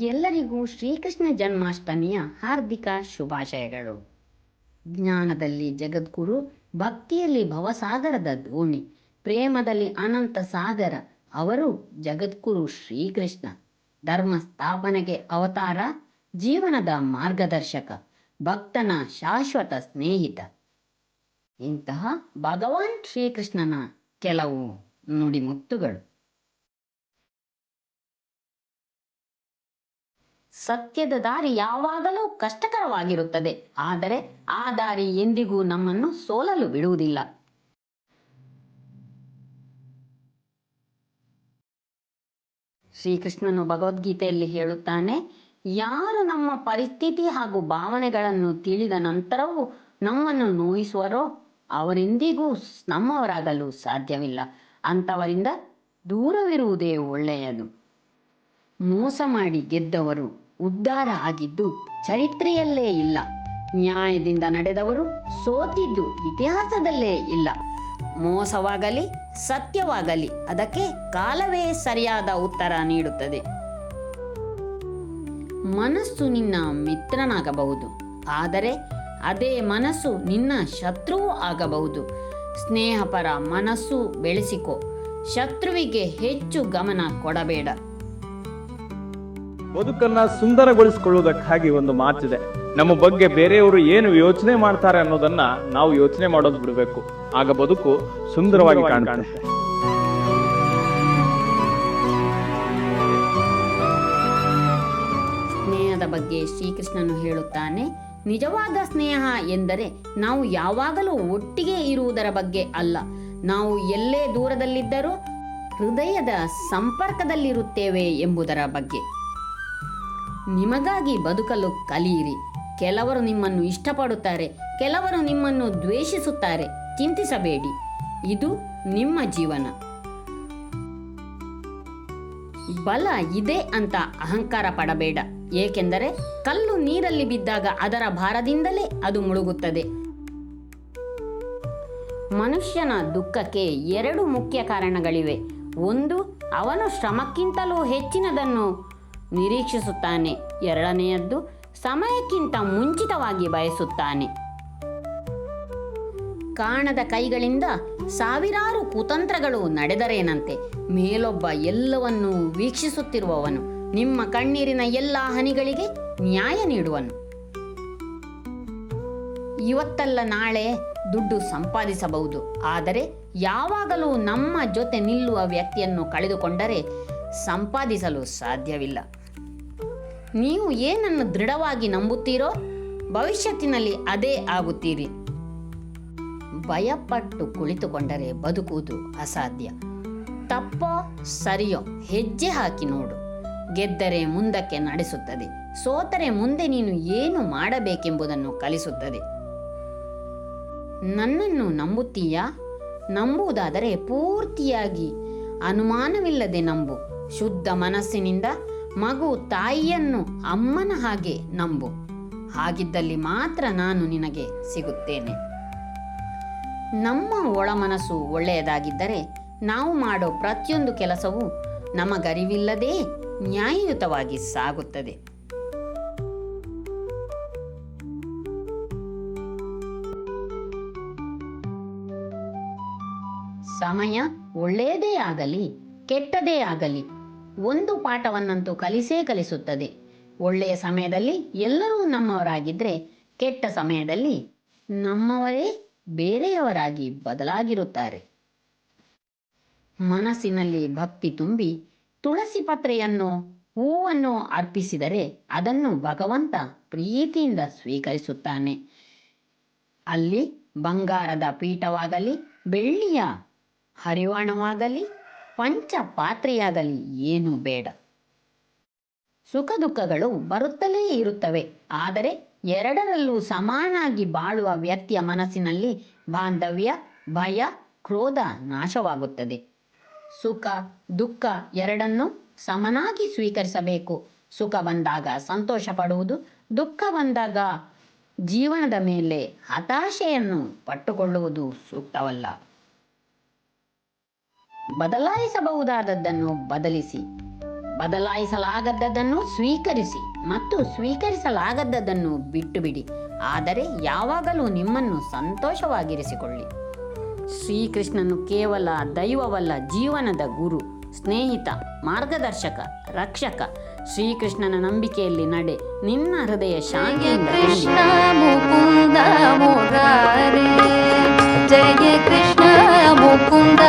ಎಲ್ಲರಿಗೂ ಶ್ರೀಕೃಷ್ಣ ಜನ್ಮಾಷ್ಟಮಿಯ ಹಾರ್ದಿಕ ಶುಭಾಶಯಗಳು. ಜ್ಞಾನದಲ್ಲಿ ಜಗದ್ಗುರು, ಭಕ್ತಿಯಲ್ಲಿ ಭವಸಾಗರದ ದೋಣಿ ಪ್ರೇಮದಲ್ಲಿ ಅನಂತ ಸಾಗರ, ಅವರು ಜಗದ್ಗುರು ಶ್ರೀಕೃಷ್ಣ. ಧರ್ಮ ಸ್ಥಾಪನೆಗೆ ಅವತಾರ, ಜೀವನದ ಮಾರ್ಗದರ್ಶಕ, ಭಕ್ತನ ಶಾಶ್ವತ ಸ್ನೇಹಿತ. ಇಂತಹ ಭಗವಾನ್ ಶ್ರೀಕೃಷ್ಣನ ಕೆಲವು ನುಡಿಮುತ್ತುಗಳು. ಸತ್ಯದ ದಾರಿ ಯಾವಾಗಲೂ ಕಷ್ಟಕರವಾಗಿರುತ್ತದೆ. ಆದರೆ ಆ ದಾರಿ ಎಂದಿಗೂ ನಮ್ಮನ್ನು ಸೋಲಲು ಬಿಡುವುದಿಲ್ಲ. ಶ್ರೀಕೃಷ್ಣನು ಭಗವದ್ಗೀತೆಯಲ್ಲಿ ಹೇಳುತ್ತಾನೆ, ಯಾರು ನಮ್ಮ ಪರಿಸ್ಥಿತಿ ಹಾಗೂ ಭಾವನೆಗಳನ್ನು ತಿಳಿದ ನಂತರವೂ ನಮ್ಮನ್ನು ನೋಯಿಸುವರೋ ಅವರೆಂದಿಗೂ ನಮ್ಮವರಾಗಲು ಸಾಧ್ಯವಿಲ್ಲ. ಅಂಥವರಿಂದ ದೂರವಿರುವುದೇ ಒಳ್ಳೆಯದು. ಮೋಸ ಮಾಡಿ ಗೆದ್ದವರು ಉದ್ಧಾರ ಆಗಿದ್ದು ಚರಿತ್ರೆಯಲ್ಲೇ ಇಲ್ಲ. ನ್ಯಾಯದಿಂದ ನಡೆದವರು ಸೋತಿದ್ದು ಇತಿಹಾಸದಲ್ಲೇ ಇಲ್ಲ. ಮೋಸವಾಗಲಿ, ಸತ್ಯವಾಗಲಿ, ಅದಕ್ಕೆ ಕಾಲವೇ ಸರಿಯಾದ ಉತ್ತರ ನೀಡುತ್ತದೆ. ಮನಸ್ಸು ನಿನ್ನ ಮಿತ್ರನಾಗಬಹುದು. ಆದರೆ ಅದೇ ಮನಸ್ಸು ನಿನ್ನ ಶತ್ರುವೂ ಆಗಬಹುದು. ಸ್ನೇಹಪರ ಮನಸ್ಸು ಬೆಳೆಸಿಕೊ. ಶತ್ರುವಿಗೆ ಹೆಚ್ಚು ಗಮನ ಕೊಡಬೇಡ. ಬದುಕನ್ನ ಸುಂದರಗೊಳಿಸಿಕೊಳ್ಳುವುದಕ್ಕಾಗಿ ಒಂದು ಮಾತಿದೆ. ನಮ್ಮ ಬಗ್ಗೆ ಬೇರೆಯವರು ಏನು ಯೋಚನೆ ಮಾಡ್ತಾರೆ ಅನ್ನೋದನ್ನ ನಾವು ಯೋಚನೆ ಮಾಡೋದು ಬಿಡಬೇಕು. ಆಗ ಬದುಕು ಸುಂದರವಾಗಿ ಕಾಣುತ್ತೆ. ಸ್ನೇಹದ ಬಗ್ಗೆ ಶ್ರೀಕೃಷ್ಣನು ಹೇಳುತ್ತಾನೆ ನಿಜವಾದ ಸ್ನೇಹ ಎಂದರೆ ನಾವು ಯಾವಾಗಲೂ ಒಟ್ಟಿಗೆ ಇರುವುದರ ಬಗ್ಗೆ ಅಲ್ಲ. ನಾವು ಎಲ್ಲೇ ದೂರದಲ್ಲಿದ್ದರೂ ಹೃದಯದ ಸಂಪರ್ಕದಲ್ಲಿರುತ್ತೇವೆ ಎಂಬುದರ ಬಗ್ಗೆ. ನಿಮಗಾಗಿ ಬದುಕಲು ಕಲಿಯಿರಿ. ಕೆಲವರು ನಿಮ್ಮನ್ನು ಇಷ್ಟಪಡುತ್ತಾರೆ, ಕೆಲವರು ನಿಮ್ಮನ್ನು ದ್ವೇಷಿಸುತ್ತಾರೆ. ಚಿಂತಿಸಬೇಡಿ. ಇದು ನಿಮ್ಮ ಜೀವನ. ಬಲ ಇದೆ ಅಂತ ಅಹಂಕಾರ ಪಡಬೇಡ. ಏಕೆಂದರೆ ಕಲ್ಲು ನೀರಲ್ಲಿ ಬಿದ್ದಾಗ ಅದರ ಭಾರದಿಂದಲೇ ಅದು ಮುಳುಗುತ್ತದೆ. ಮನುಷ್ಯನ ದುಃಖಕ್ಕೆ ಎರಡು ಮುಖ್ಯ ಕಾರಣಗಳಿವೆ. ಒಂದು, ಅವನು ಶ್ರಮಕ್ಕಿಂತಲೂ ಹೆಚ್ಚಿನದನ್ನು ನಿರೀಕ್ಷಿಸುತ್ತಾನೆ. ಎರಡನೆಯದ್ದು, ಸಮಯಕ್ಕಿಂತ ಮುಂಚಿತವಾಗಿ ಬಯಸುತ್ತಾನೆ. ಕಾಣದ ಕೈಗಳಿಂದ ಸಾವಿರಾರು ಕುತಂತ್ರಗಳು ನಡೆದರೇನಂತೆ? ಮೇಲೊಬ್ಬ ಎಲ್ಲವನ್ನೂ ವೀಕ್ಷಿಸುತ್ತಿರುವವನು, ನಿಮ್ಮ ಕಣ್ಣೀರಿನ ಎಲ್ಲ ಹನಿಗಳಿಗೆ ನ್ಯಾಯ ನೀಡುವನು. ಇವತ್ತಲ್ಲ ನಾಳೆ ದುಡ್ಡು ಸಂಪಾದಿಸಬಹುದು. ಆದರೆ ಯಾವಾಗಲೂ ನಮ್ಮ ಜೊತೆ ನಿಲ್ಲುವ ವ್ಯಕ್ತಿಯನ್ನು ಕಳೆದುಕೊಂಡರೆ ಸಂಪಾದಿಸಲು ಸಾಧ್ಯವಿಲ್ಲ. ನೀವು ಏನನ್ನು ದೃಢವಾಗಿ ನಂಬುತ್ತೀರೋ ಭವಿಷ್ಯತ್ತಿನಲ್ಲಿ ಅದೇ ಆಗುತ್ತೀರಿ. ಭಯಪಟ್ಟು ಕುಳಿತುಕೊಂಡರೆ ಬದುಕುವುದು ಅಸಾಧ್ಯ. ತಪ್ಪೋ ಸರಿಯೋ ಹೆಜ್ಜೆ ಹಾಕಿ ನೋಡು. ಗೆದ್ದರೆ ಮುಂದಕ್ಕೆ ನಡೆಸುತ್ತದೆ. ಸೋತರೆ ಮುಂದೆ ನೀನು ಏನು ಮಾಡಬೇಕೆಂಬುದನ್ನು ಕಲಿಸುತ್ತದೆ. ನನ್ನನ್ನು ನಂಬುತ್ತೀಯಾ? ನಂಬುವುದಾದರೆ ಪೂರ್ತಿಯಾಗಿ ಅನುಮಾನವಿಲ್ಲದೆ ನಂಬು. ಶುದ್ಧ ಮನಸ್ಸಿನಿಂದ ಮಗು ತಾಯಿಯನ್ನು ಅಮ್ಮನ ಹಾಗೆ ನಂಬು. ಹಾಗಿದ್ದಲ್ಲಿ ಮಾತ್ರ ನಾನು ನಿನಗೆ ಸಿಗುತ್ತೇನೆ. ನಮ್ಮ ಒಳಮನಸ್ಸು ಒಳ್ಳೆಯದಾಗಿದ್ದರೆ ನಾವು ಮಾಡೋ ಪ್ರತಿಯೊಂದು ಕೆಲಸವೂ ನಮಗರಿವಿಲ್ಲದೆ ನ್ಯಾಯಯುತವಾಗಿ ಸಾಗುತ್ತದೆ. ಸಮಯ ಒಳ್ಳೆಯದೇ ಆಗಲಿ ಕೆಟ್ಟದೇ ಆಗಲಿ ಒಂದು ಪಾಠವನ್ನಂತೂ ಕಲಿಸೇ ಕಲಿಸುತ್ತದೆ. ಒಳ್ಳೆಯ ಸಮಯದಲ್ಲಿ ಎಲ್ಲರೂ ನಮ್ಮವರಾಗಿದ್ದರೆ ಕೆಟ್ಟ ಸಮಯದಲ್ಲಿ ನಮ್ಮವರೇ ಬೇರೆಯವರಾಗಿ ಬದಲಾಗಿರುತ್ತಾರೆ. ಮನಸ್ಸಿನಲ್ಲಿ ಭಕ್ತಿ ತುಂಬಿ ತುಳಸಿ ಪತ್ರೆಯನ್ನು, ಹೂವನ್ನು ಅರ್ಪಿಸಿದರೆ ಅದನ್ನು ಭಗವಂತ ಪ್ರೀತಿಯಿಂದ ಸ್ವೀಕರಿಸುತ್ತಾನೆ. ಅಲ್ಲಿ ಬಂಗಾರದ ಪೀಠವಾಗಲಿ, ಬೆಳ್ಳಿಯ ಹರಿವಾಣವಾಗಲಿ ಪಂಚ ಪಾತ್ರೆಯಾಗಲಿ ಏನು ಬೇಡ. ಸುಖ ದುಃಖಗಳು ಬರುತ್ತಲೇ ಇರುತ್ತವೆ. ಆದರೆ ಎರಡರಲ್ಲೂ ಸಮಾನಾಗಿ ಬಾಳುವ ವ್ಯಕ್ತಿಯ ಮನಸ್ಸಿನಲ್ಲಿ ಬಾಂಧವ್ಯ, ಭಯ, ಕ್ರೋಧ ನಾಶವಾಗುತ್ತದೆ. ಸುಖ, ದುಃಖ ಎರಡನ್ನೂ ಸಮನಾಗಿ ಸ್ವೀಕರಿಸಬೇಕು. ಸುಖ ಬಂದಾಗ ಸಂತೋಷ ಪಡುವುದು, ದುಃಖ ಬಂದಾಗ ಜೀವನದ ಮೇಲೆ ಹತಾಶೆಯನ್ನು ಪಟ್ಟುಕೊಳ್ಳುವುದು ಸೂಕ್ತವಲ್ಲ. ಬದಲಾಯಿಸಬಹುದಾದದ್ದನ್ನು ಬದಲಿಸಿ ಬದಲಾಯಿಸಲಾಗದ್ದದನ್ನು ಸ್ವೀಕರಿಸಿ ಮತ್ತು ಸ್ವೀಕರಿಸಲಾಗದ್ದನ್ನು ಬಿಟ್ಟು ಬಿಡಿ ಆದರೆ ಯಾವಾಗಲೂ ನಿಮ್ಮನ್ನು ಸಂತೋಷವಾಗಿರಿಸಿಕೊಳ್ಳಿ. ಶ್ರೀಕೃಷ್ಣನು ಕೇವಲ ದೈವವಲ್ಲ ಜೀವನದ ಗುರು ಸ್ನೇಹಿತ ಮಾರ್ಗದರ್ಶಕ ರಕ್ಷಕ. ಶ್ರೀಕೃಷ್ಣನ ನಂಬಿಕೆಯಲ್ಲಿ ನಡೆ ನಿನ್ನ ಹೃದಯ ಶಾಂತಿ ಕೃಷ್ಣ ಮುಕುಂದ ಮುರಾರಿ ಜಯ ಕೃಷ್ಣ ಮುಕುಂದ